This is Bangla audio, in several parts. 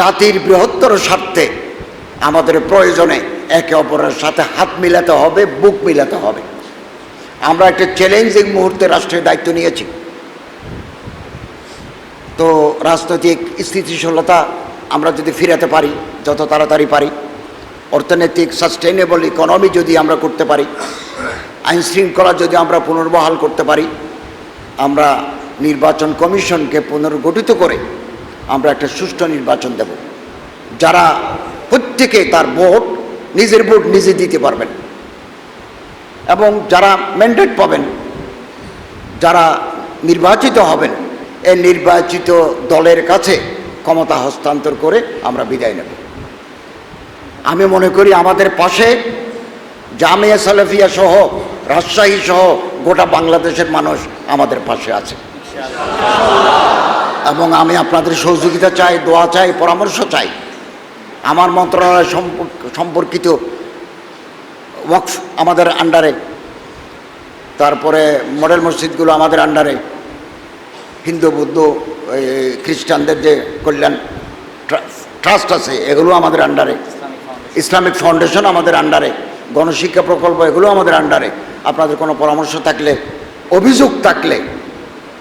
জাতির বৃহত্তর স্বার্থে আমাদের প্রয়োজনে একে অপরের সাথে হাত মিলাতে হবে, বুক মিলাতে হবে। আমরা একটা চ্যালেঞ্জিং মুহূর্তে রাষ্ট্রের দায়িত্ব নিয়েছি। তো রাজনৈতিক স্থিতিশীলতা আমরা যদি ফিরাতে পারি, যত তাড়াতাড়ি পারি, অর্থনৈতিক সাস্টেনেবল ইকোনমি যদি আমরা করতে পারি, আইন শৃঙ্খলা যদি আমরা পুনর্বহাল করতে পারি, আমরা নির্বাচন কমিশনকে পুনর্গঠিত করে আমরা একটা সুষ্ঠু নির্বাচন দেব। যারা প্রত্যেকে তার ভোট, নিজের ভোট নিজে দিতে পারবেন। এবং যারা ম্যান্ডেট পাবেন, যারা নির্বাচিত হবেন, এই নির্বাচিত দলের কাছে ক্ষমতা হস্তান্তর করে আমরা বিদায় নেব। আমি মনে করি আমাদের পাশে জামিয়া সালেফিয়া সহ, রাজশাহী সহ গোটা বাংলাদেশের মানুষ আমাদের পাশে আছে। এবং আমি আপনাদের সহযোগিতা চাই, দোয়া চাই, পরামর্শ চাই। আমার মন্ত্রণালয় সম্পর্ক- সম্পর্কিত ওয়াকফ আমাদের আন্ডারে তারপরে মডেল মসজিদগুলো আমাদের আন্ডারে হিন্দু, বৌদ্ধ খ্রিস্টানদের যে কল্যাণ ট্রাস্ট আছে, এগুলো আমাদের আন্ডারে ইসলামিক ফাউন্ডেশন আমাদের আন্ডারে গণশিক্ষা প্রকল্প, এগুলো আমাদের আন্ডারে আপনাদের কোনো পরামর্শ থাকলে, অভিযোগ থাকলে,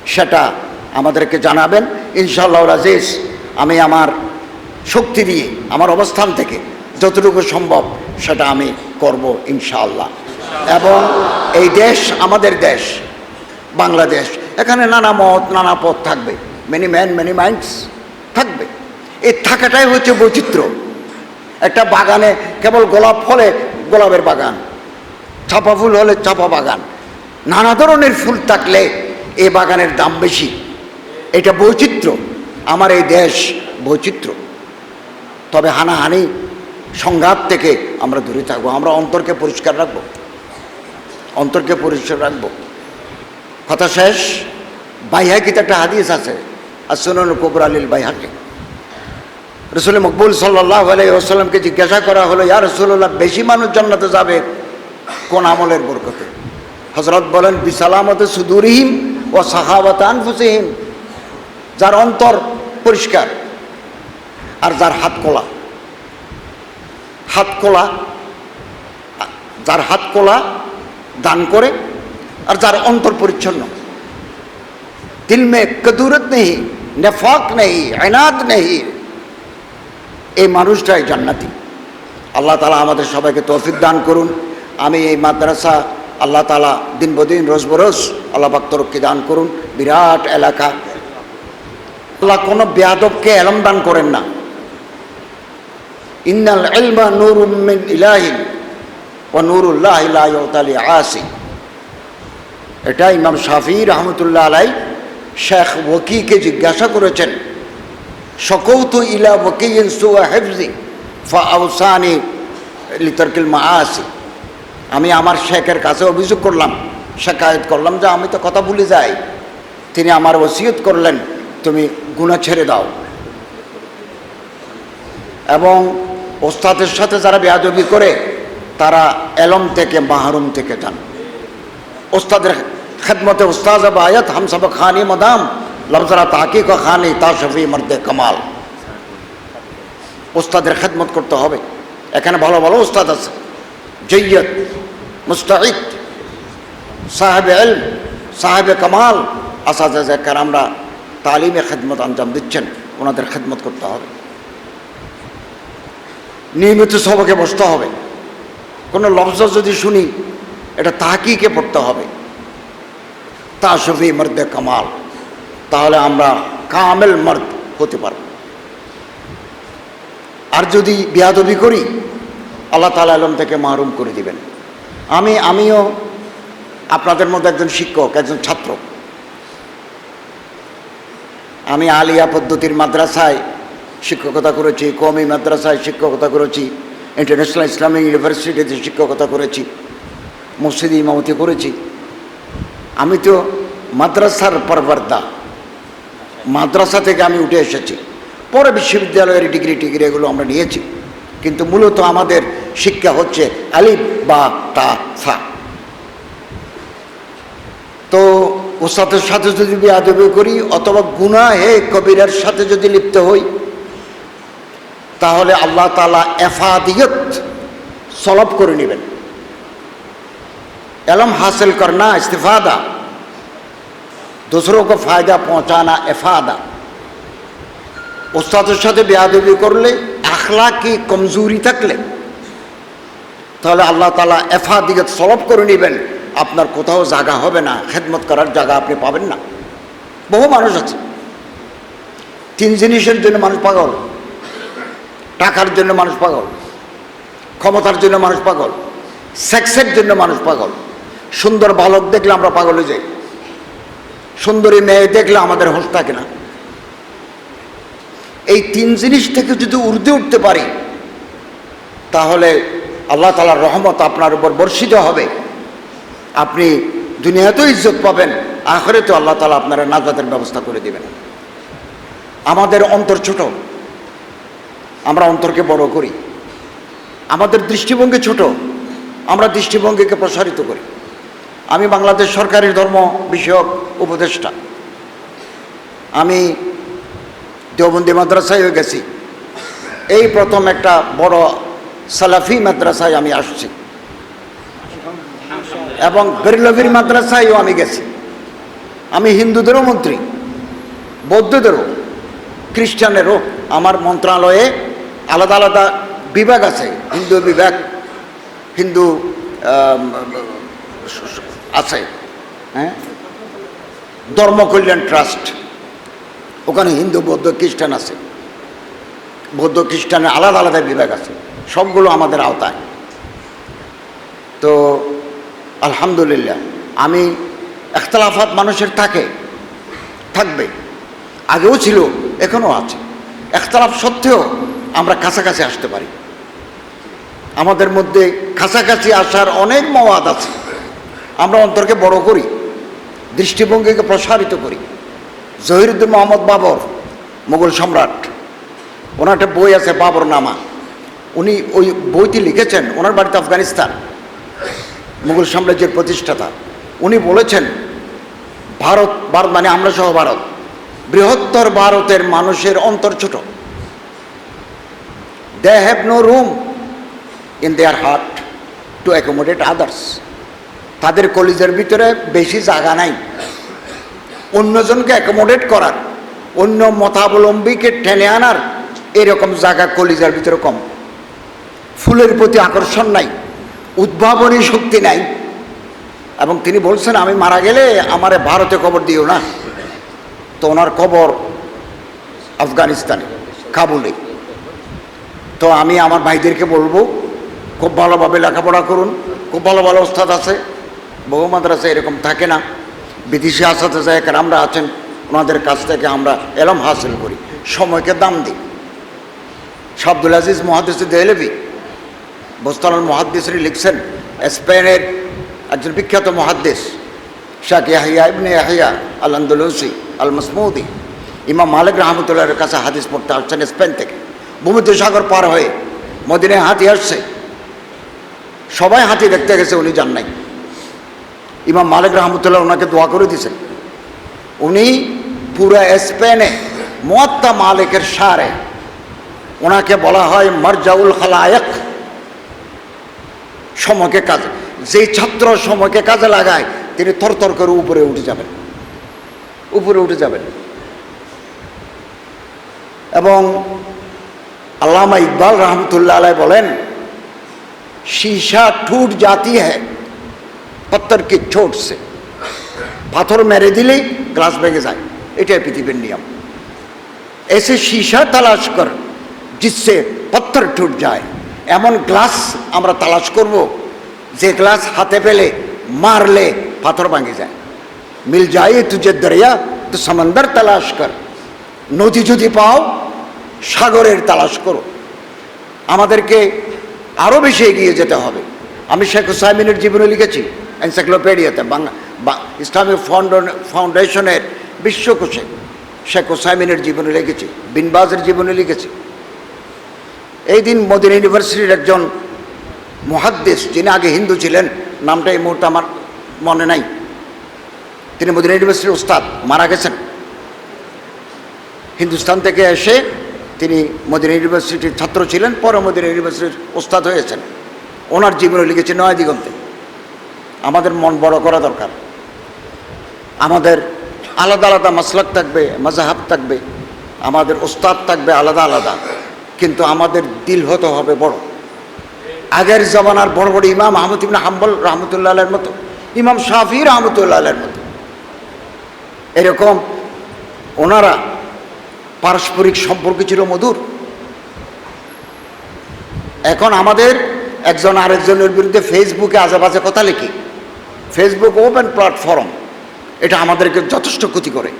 সেটা আমাদেরকে জানাবেন, ইনশাআল্লাহ রাজেশ, আমি আমার শক্তি দিয়ে, আমার অবস্থান থেকে যতটুকু সম্ভব সেটা আমি করব ইনশাআল্লাহ। এবং এই দেশ আমাদের দেশ, বাংলাদেশ, এখানে নানা মত, নানা পথ থাকবে মেনি ম্যান মেনি মাইন্ডস থাকবে। এই থাকাটাই হচ্ছে বৈচিত্র্য। একটা বাগানে কেবল গোলাপ ফলে গোলাপের বাগান, চাপা ফুল হলে চাপা বাগান, নানা ধরনের ফুল থাকলে এ বাগানের দাম বেশি। এটা বৈচিত্র্য। আমার এই দেশ বৈচিত্র্য। তবে হানাহানি সংঘাত থেকে আমরা দূরে থাকব, আমরা অন্তরকে পরিষ্কার রাখব। অন্তরকে পরিষ্কার রাখব। কথা শেষ? বাইহাকিতে একটা হাদিস আছে আর সুনন কবর আলীল বাইহাকি। রসুল মকবুল সাল্লাহ আলাইসাল্লামকে জিজ্ঞাসা করা হলো, ইয়া রসুল্লাহ বেশি মানুষ জান্নাতে যাবে কোন আমলের বরকতে? হজরত বলেন, বিসালামতে সুদুরহিম ও সাহাবাত আনফুসিহিম। যার অন্তর পরিষ্কার আর যার হাত কোলা হাত কোলা যার হাত কোলা দান করে আর যার অন্তর পরিচ্ছন্ন। দিল মে কদুরত নেই নেফাক নেই আয়নাত নেই এই মানুষটাই জান্নাতি। আল্লাহ তালা আমাদের সবাইকে তৌফিক দান করুন। আমি এই মাদ্রাসা আল্লাহ তালা দিন বদিন রোজ বরোজ আল্লাহ পাক তরক্কি দান করুন। বিরাট এলাকা। আল্লাহ কোনো বেয়াদবকে এলম দান করেন না। ইন্নাল ইলমা নূরুম মিন ইলাহিন ও নুরুল্লাহ লা ইউতালি আসি এটা ইমাম শাফি রহমতুল্লাহ আলাই শেখ ওকিকে জিজ্ঞাসা করেছেন সকৌতু ইলা ওকিন সুয়া হেফজি ফা আউসানি লিতর্কিল মাআসি? আমি আমার শেখের কাছে অভিযোগ করলাম, শেখায়ত করলাম যে আমি তো কথা ভুলে যাই। তিনি আমার ওসিয়ত করলেন তুমি গুণা ছেড়ে দাও। এবং ওস্তাদের সাথে যারা বেয়াদবি করে, তারা এলম থেকে মাহরুম থেকে যান। ওস্তাদের খেদমতে ওস্তাদ আয়াত হামসব খানি মদাম, লফজরা তাহাকিক খানি তা সফি মর্দে কামাল। ওস্তাদের খেদমত করতে হবে। এখানে ভালো ভালো ওস্তাদ আছে। জৈয়ত মুস্তাহিদ সাহেব এল সাহেব কামাল আসাদ কারামরা তালিমে খেদমত আঞ্জাম দিচ্ছেন, ওনাদের খেদমত করতে হবে। নিয়মিত সবকে বসতে হবে। কোনো লফজ যদি শুনি, এটা তাহাকিকে পড়তে হবে। তা শফি মর্দে কামাল, তাহলে আমরা কামেল মর্দ হতে পারব। আর যদি বিয়াদবি করি, আল্লাহ তালা আলম থেকে মাহরুম করে দিবেন। আমি, আমিও আপনাদের মধ্যে একজন শিক্ষক, একজন ছাত্র। আমি আলিয়া পদ্ধতির মাদ্রাসায় শিক্ষকতা করেছি কমি মাদ্রাসায় শিক্ষকতা করেছি ইন্টারন্যাশনাল ইসলামিক ইউনিভার্সিটিতে শিক্ষকতা করেছি, মসজিদ ইমামতি করেছি। আমি তো মাদ্রাসার পরবর্দা। মাদ্রাসা থেকে আমি উঠে এসেছি। পরে বিশ্ববিদ্যালয়ের ডিগ্রি টিগ্রি এগুলো আমরা নিয়েছি। কিন্তু মূলত আমাদের শিক্ষা হচ্ছে আলিফ, বা, তা ফা তো ওস্তাদের সাথে যদি বেয়াদবি করি অথবা গুনাহে কবিরের সাথে যদি লিপ্ত হই তাহলে আল্লাহ তালা এফাদিয়ত সলভ করে নেবেন एलम हासिल करना इस्तीफादा दूसरों को फ़ायदा पहुंचाना इफादा ওস্তাদের সাথে বেয়াদবি করলে আখলা কি কমজোরি থাকলে তাহলে আল্লাহ তালা এফাদিগত সলভ করে নেবেন আপনার কোথাও জায়গা হবে না, খেদমত করার জায়গা আপনি পাবেন না। বহু মানুষ আছে। তিন জিনিসের জন্য মানুষ পাগল, টাকার জন্য মানুষ পাগল, ক্ষমতার জন্য মানুষ পাগল, সেক্সের জন্য মানুষ পাগল। সুন্দর বালক দেখলে আমরা পাগল হয়ে যাই। সুন্দরী মেয়ে দেখলে আমাদের হোশ থাকে না। এই তিন জিনিস থেকে যদি উর্ধে উঠতে পারি, তাহলে আল্লাহ তালার রহমত আপনার উপর বর্ষিত হবে। আপনি দুনিয়াতেও ইজ্জত পাবেন আখরে তো আল্লাহ তালা আপনারা নাজাতের ব্যবস্থা করে দেবেন। আমাদের অন্তর ছোট, আমরা অন্তরকে বড় করি। আমাদের দৃষ্টিভঙ্গি ছোট, আমরা দৃষ্টিভঙ্গিকে প্রসারিত করি। আমি বাংলাদেশ সরকারের ধর্ম বিষয়ক উপদেষ্টা। আমি দেওবন্দি মাদ্রাসায় গেছি। এই প্রথম একটা বড় সালাফি মাদ্রাসায় আমি আসছি। এবং বেরলভির মাদ্রাসায়ও আমি গেছি। আমি হিন্দুদেরও মন্ত্রী, বৌদ্ধদেরও, খ্রিস্টানেরও। আমার মন্ত্রণালয়ে আলাদা আলাদা বিভাগ আছে, হিন্দু বিভাগ, হিন্দু আছে হ্যাঁ? ধর্ম কল্যাণ ট্রাস্ট, ওখানে হিন্দু, বৌদ্ধ, খ্রিস্টান আছে। বৌদ্ধ, খ্রিস্টানের আলাদা আলাদা বিভাগ আছে, সবগুলো আমাদের আওতায়। তো আলহামদুলিল্লাহ, আমি একতলাফাত মানুষের থাকে, থাকবে। আগেও ছিল, এখনও আছে। একতলাফ সত্ত্বেও আমরা কাছাকাছি আসতে পারি। আমাদের মধ্যে কাছাকাছি আসার অনেক মওয়াদ আছে। আমরা অন্তরকে বড় করি, দৃষ্টিভঙ্গিকে প্রসারিত করি। জহিরুদ্দিন মোহাম্মদ বাবর মুঘল সম্রাট, ওনার একটা বই আছে বাবর নামা উনি ওই বইটি লিখেছেন, ওনার বাড়িতে আফগানিস্তান। মুঘল সাম্রাজ্যের প্রতিষ্ঠাতা। উনি বলেছেন, ভারত ভারত মানে আমরা সহ ভারত। বৃহত্তর ভারতের মানুষের অন্তর ছোট। They have no room in their heart to accommodate others তাদের কলিজের ভিতরে বেশি জায়গা নাই। অন্যজনকে অ্যাকোমোডেট করার, অন্য মতাবলম্বীকে টেনে আনার এরকম জায়গা কলিজার ভিতরে কম। ফুলের প্রতি আকর্ষণ নাই। উদ্ভাবনী শক্তি নাই। এবং তিনি বলছেন, আমি মারা গেলে আমারে ভারতে কবর দিও না। তো ওনার কবর আফগানিস্তানে, কাবুলে। তো আমি আমার ভাইদেরকে বলব, খুব ভালোভাবে লেখাপড়া করুন, খুব ভালো ভালো ওস্তাদ আছে, বহু মাদ্রাসা এরকম থাকে না। বিদেশি আসাতে যায় আমরা আছেন, ওনাদের কাছ থেকে আমরা এলম হাসিল করি। সময়কে দাম দিই। শাব্দুল আজিজ মহাদিস দেহলেবি বোস্তানুল মহাদ্দিসরি লিখছেন, স্পেনের একজন বিখ্যাত মহাদ্দেশ শাক ইয়াহিয়া ইবনে ইয়াহিয়া আল আন্দোলসি আল মাসমুদি ইমাম মালিক রহমতুল্লাহের কাছে হাদিস পড়তে আসছেন স্পেন থেকে। ভূমধ্য সাগর পার হয়ে মদিনায় হাতি আসছে। সবাই হাতি দেখতে গেছে, উনি যান নাই। ইমাম মালিক রহমতুল্লাহ ওনাকে দোয়া করে দিয়েছেন। উনি পুরো স্পেনে মোয়াত্তা মালিকের সারে, ওনাকে বলা হয় মারজাউল খালায়ক। সময়কে কাজে যেই ছাত্র সময়কে কাজে লাগায় তিনি থরথর করে উপরে উঠে যাবেন উপরে উঠে যাবেন এবং আল্লামা ইকবাল রহমতুল্লাহ আলাই বলেন शीशा टूट जाती है पत्थर के चोट से পাথর মেরে দিলেই গ্লাস ভেঙে যায় এটাই পৃথিবীর নিয়ম এসে শীশা তালাশ কর জিসে পত্থর টুট যায় এমন গ্লাস আমরা তালাশ করব, যে গ্লাস হাতে পেলে মারলে পাথর ভাঙে যায়। মিল যায় তুঝে দরিয়া, তো সমন্দর তালাশ কর। নদী যদি পাও, সাগরের তালাশ করো। আমাদেরকে আরও বেশি এগিয়ে যেতে হবে। আমি শেখ হুসাইমিনের জীবনে লিখেছি, এনসাইক্লোপিডিয়াতে, বাংলা, বা ইসলামিক ফাউন্ডেশনের বিশ্বকোষে। শেখ হুসাইমিনের জীবনে লিখেছি, বিনবাজের জীবনে লিখেছি। এই দিন মদিনা ইউনিভার্সিটির একজন মহাদ্দেশ, যিনি আগে হিন্দু ছিলেন, নামটা এই মুহূর্তে আমার মনে নাই। তিনি মদিনা ইউনিভার্সিটির উস্তাদ মারা গেছেন। হিন্দুস্তান থেকে এসে তিনি মদিনা ইউনিভার্সিটির ছাত্র ছিলেন, পরে মদিনা ইউনিভার্সিটির ওস্তাদ হয়েছেন। ওনার জীবনে লিখেছে নয় দিগন্তে। আমাদের মন বড় করা দরকার। আমাদের আলাদা আলাদা মাসলাক থাকবে মাজাহাব থাকবে, আমাদের ওস্তাদ থাকবে আলাদা আলাদা। কিন্তু আমাদের দিল হতে হবে বড়। আগের জমানার বড় বড় ইমাম আহমদ ইবনে হাম্বল রহমতুল্লাহ আলের মতো ইমাম শাফি রহমতুল্লাহ আলের মতো। এরকম ওনারা পারস্পরিক সম্পর্ক ছিল মধুর। এখন আমাদের একজন আরেকজনের বিরুদ্ধে ফেসবুকে আজেবাজে কথা লিখি। ফেসবুক ওপেন প্ল্যাটফর্ম এটা আমাদেরকে যথেষ্ট ক্ষতি করে।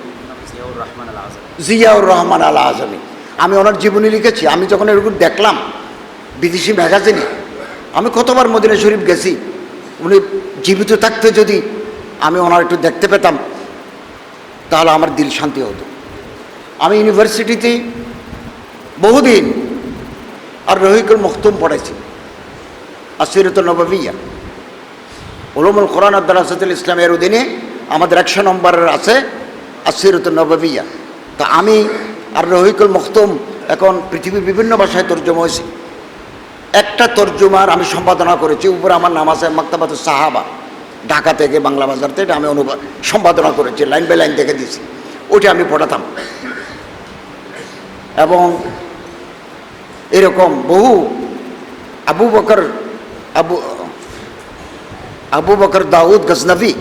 জিয়াউর রহমান আল আজম আমি ওনার জীবনী লিখেছি, আমি যখন এরকম দেখলাম, বিদেশি ম্যাগাজিনে, আমি কতবার মদিনা শরীফ গেছি, উনি জীবিত থাকতে যদি আমি ওনার একটু দেখতে পেতাম, তাহলে আমার দিল শান্তি হতো। আমি ইউনিভার্সিটিতে বহুদিন আর রহিকুল মখতুম পড়েছি আসিরত নবাবিয়া। উলুমুল কোরআন আব্দুল ইসলামের অধীনে আমাদের একশো নম্বরের আছে আসিরত নবাবিয়া। তা আমি আর রহিকুল মখতুম এখন পৃথিবীর বিভিন্ন ভাষায় তর্জমা হয়েছে। একটা তর্জমার আমি সম্পাদনা করেছি, উপরে আমার নাম আছে মাক্তাবাত সাহাবা। ঢাকা থেকে বাংলা বাজার থেকে আমি অনুবাদ সম্পাদনা করেছি, লাইন বাই লাইন দেখে দিয়েছি। ওইটা আমি পড়াতাম। এবং এরকম বহু আবু বকর, আবু আবু বকর দাউদ গজনবী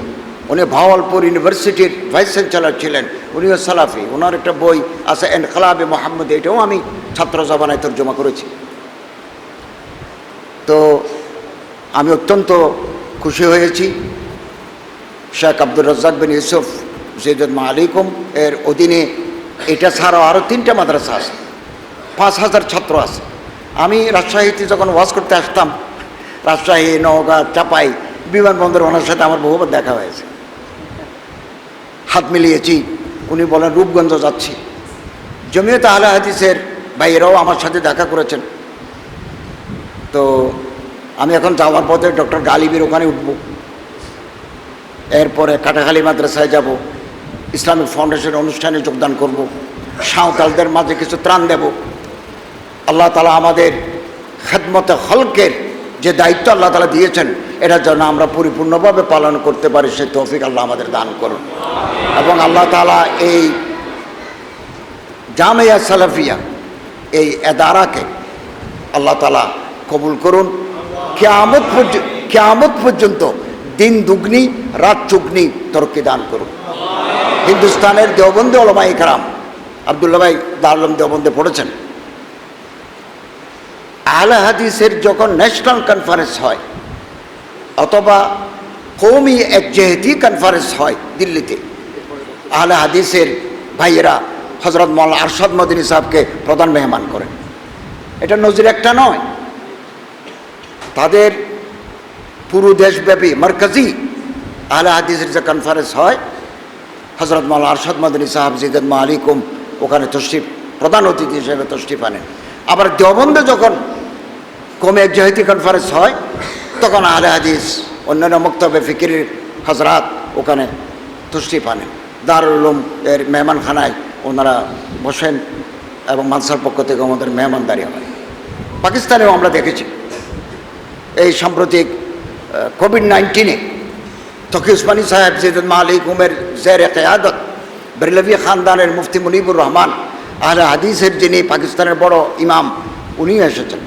উনি ভাওয়ালপুর ইউনিভার্সিটির ভাইস চ্যান্সেলর ছিলেন। উনিও সালাফি। ওনার একটা বই আছে এনকলাবে মোহাম্মদ, এটাও আমি ছাত্র জবানায় তর্জমা করেছি। তো আমি অত্যন্ত খুশি হয়েছি। শেখ আব্দুর রাজ্জাক বিন ইউসুফ জৈদুল মালিকুম এর অধীনে এটা ছাড়াও আরও তিনটা মাদ্রাসা আছে। পাঁচ হাজার ছাত্র আছে। আমি রাজশাহীতে যখন ওয়াজ করতে আসতাম, রাজশাহী, নওগাঁ, চাপাই বিমানবন্দর, ওনার সাথে আমার বহুবার দেখা হয়েছে। হাত মিলিয়েছি। উনি বলেন, রূপগঞ্জ যাচ্ছি। জমিয়ত আহলে হাদিসের ভাইয়েরাও আমার সাথে দেখা করেছেন। তো আমি এখন যাওয়ার পথে ডক্টর গালিবের ওখানে উঠব। এরপরে কাটাখালী মাদ্রাসায় যাব। ইসলামিক ফাউন্ডেশন অনুষ্ঠানে যোগদান করব। সাঁওতালদের মাঝে কিছু ত্রাণ দেব। আল্লাহ তালা আমাদের খেদমতে হলকের যে দায়িত্ব আল্লাহ তালা দিয়েছেন এটা যেন আমরা পরিপূর্ণভাবে পালন করতে পারি সে তৌফিক আল্লাহ আমাদের দান করুন। এবং আল্লাহ তালা এই জামিয়া সালাফিয়া, এই এদারাকে আল্লাহ তালা কবুল করুন। কেয়ামত পর্যন্ত কেয়ামত পর্যন্ত দিন দুগ্নি, রাত চুগ্নি তরকি দান করুন। হিন্দুস্তানের দেওবন্দে ওলমাই কারাম আবদুল্লা ভাই দারুলম দেওবন্দে পড়েছেন। আহলে হাদিসের যখন ন্যাশনাল কনফারেন্স হয় অথবা কৌমি একজেহেতি কনফারেন্স হয় দিল্লিতে। আহলে হাদিসের ভাইয়েরা হজরত মৌলা আরশাদ মদিনী সাহেবকে প্রধান মেহমান করেন এটা নজির একটা নয়। তাদের পুরো দেশব্যাপী মার্কাজি আহলে হাদিসের যে কনফারেন্স হয় হজরত মাল আরশাদ মাদিনী সাহাব মা আলিকুম ওখানে তশরিফ, প্রধান অতিথি হিসেবে তশরিফ আনেন। আবার দেওবন্দে যখন কমে এক জাহিতি কনফারেন্স হয় তখন আহলে হাদিস, অন্যান্য মক্তবে ফিকিরের হজরাত ওখানে তশরিফ আনেন দারুল উলুম এর মেহমানখানায় ওনারা বসেন এবং মানসার পক্ষ থেকে আমাদের মেহমানদারি হয়। পাকিস্তানেও আমরা দেখেছি এই সাম্প্রতিক কোভিড নাইন্টিনে তকি উসমানী সাহেব জেদুল মালিক উমের জের কেয়াদত, বেরলভি খানদানের মুফতি মুনিবুর রহমান, আহলে হাদিসের যিনি পাকিস্তানের বড় ইমাম, উনিও এসেছেন।